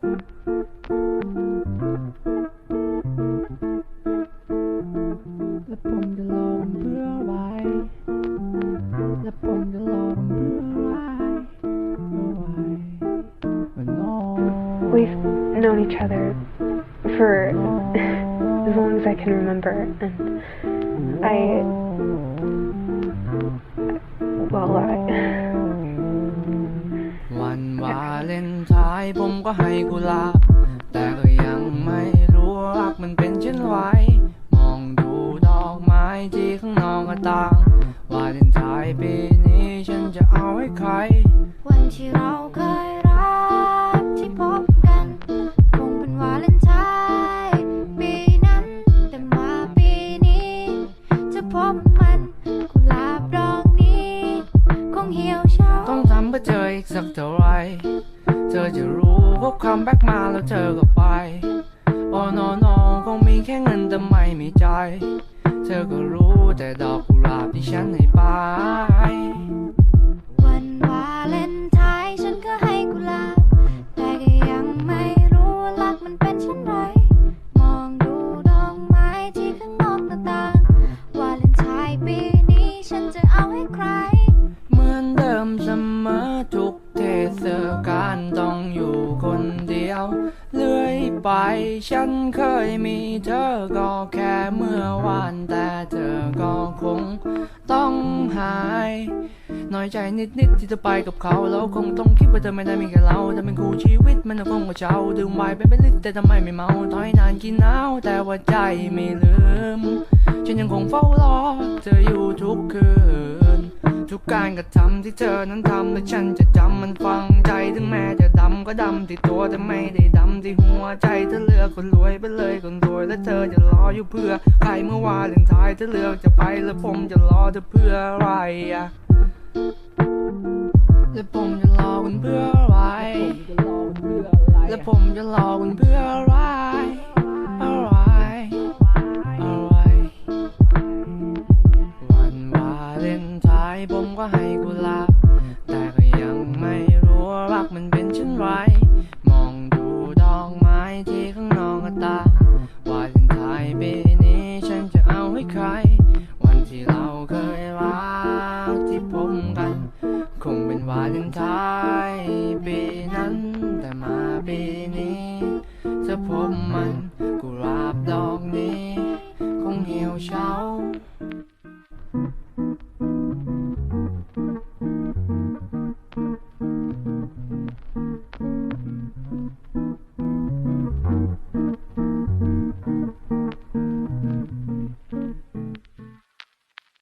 We've known each other for as long as I can remember, and I. Well, I. ผมก็ให้กุหลาบแต่ก็ยังไม่รู้ว่ารักมันเป็นเช่นไรมองดูดอกไม้ที่ข้างนอกหน้าต่างวาเลนไทน์ปีนี้ฉันจะเอาให้ใคร วันที่เราเคยรักที่พบกัน คงเป็นวาเลนไทน์ปีนั้น แต่มาปีนี้ จะพบมันกุหลาบดอกนี้ คงเหี่ยวเฉาต้องทำเพื่อเจออีกสักเท่าไหรเธอจะรู้ว่าคัมแบกมาแล้วเธอก็ไปโอ้โนอนคงมีแค่เงินแต่ไม่มีใจ เธอก็รู้แต่ดอกกุหลาบที่ฉันให้ไป ฉันเคยมีเธอก็แค่เมื่อวาน แต่เธอก็คงต้องหาย น้อยใจนิดๆที่จะไปกับเขาแล้วคงต้องคิดว่าเธอไม่ได้มีแค่เราถ้าเป็นคู่ชีวิตมันก็คงกว่าเจ้าดื่มไวน์ไปเป็นลิตรแต่ทำไมไม่เมาถอยนานกินน้าวแต่ว่าใจไม่ลืม ฉันยังคงเฝ้ารอเธออยู่ทุกคืน ทุกการกระทำที่เธอนั้นทำและฉันจะจำมัน ก็ดำที่ตัวแต่ไม่ได้ดำที่หัวใจเธอเลือกคนรวยไปเลยคนรวยและเธอจะรออยู่เพื่อใครเมื่อวานเลนไทายเธอเลือกจะไปแล้วผมจะรอเธอเพื่ออะไรอะและผมจะรอคุณเพื่ออะไรและผมจะรอคุณเพื่ออะไรอะไรอะไรวันวาเลนไทน์ผมก็ให้กุห ตาวาเลนไทน์ปีนี้ฉันจะเอาให้ใคร วันที่เราเคยรักที่พบกัน คงเป็นวาเลนไทน์ปีนั้น แต่มาปีนี้ จะพบมันกูรัาบดอกนี้ คงเหี่ยวเฉา